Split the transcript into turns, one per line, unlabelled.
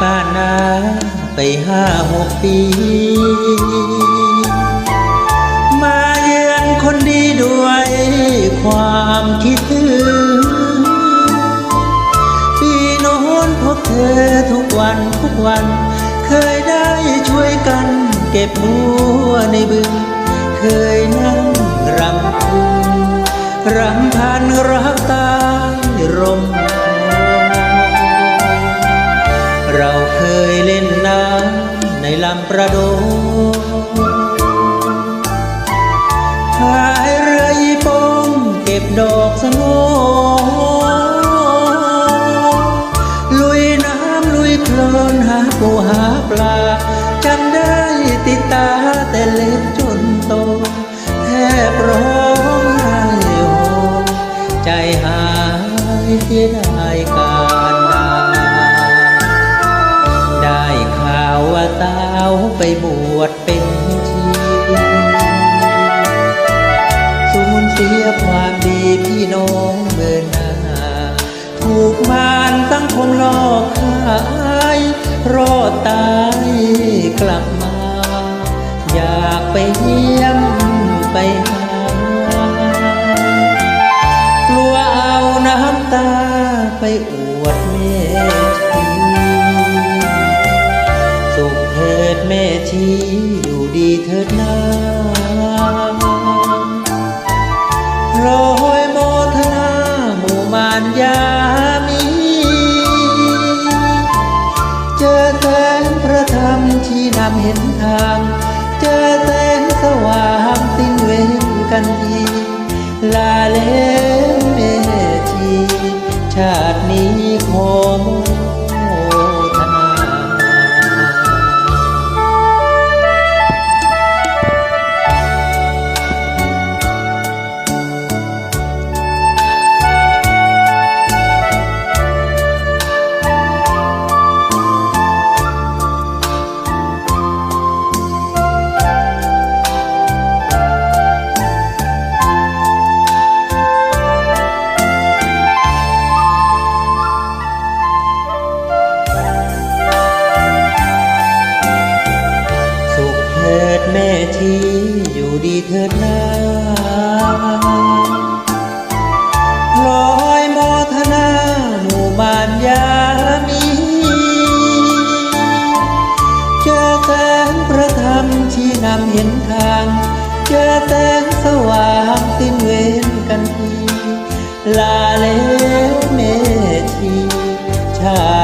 ป่านาไปห้าหกปี มาเยือนคนดีด้วยความคิดถึง ปีโน้นพบเธอทุกวันทุกวัน เคยได้ช่วยกันเก็บบัวในบึง เคยนั่งรำพึงรำพันรักตายร่ม เคยเล่นน้ำในลำประโดพายเรืออีปงเก็บดอกสโนลุยน้ำลุยโคลนหาปูหาปลาจำได้ติดตาแต่เล็กจนโต แทบร้องไห้โฮใจหายเสียดาย ไปบวชเป็นชีสูญเสียความดีพี่น้องเมื่อนาถูกมารสังคมลอกขายรอดตายกลับมา อยากไปเยี่ยมไปหากลัวเอาน้ำตาไปอวดแม่ ถิดแม่ชีอยู่ดีเถิดนาโรยโมทนาหมู่มารยามี เจอแสงพระธรรมที่นำเห็นทาง เจอแสงสว่างสิ้นเวรกันที ลาเล ดแม่ชีอยู่ดีเถิดนาลอยโมทนาหมู่มารยามีเจอแสงพระธรรมที่นำเห็นทาง เจอแสงสว่างสิ้นเวรกันที ลาแล้วแม่ชีชา